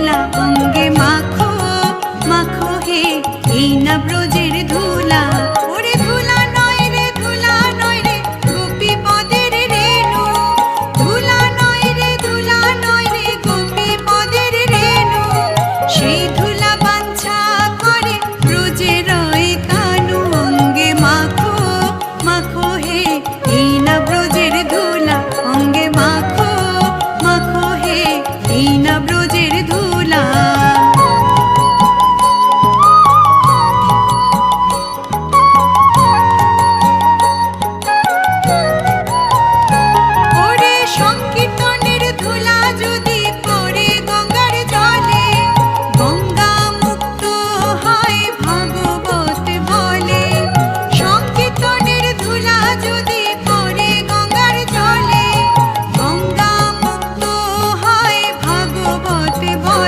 দোলা অঙ্গে মাখো মাখো হে এই না ব্রজের ধুলা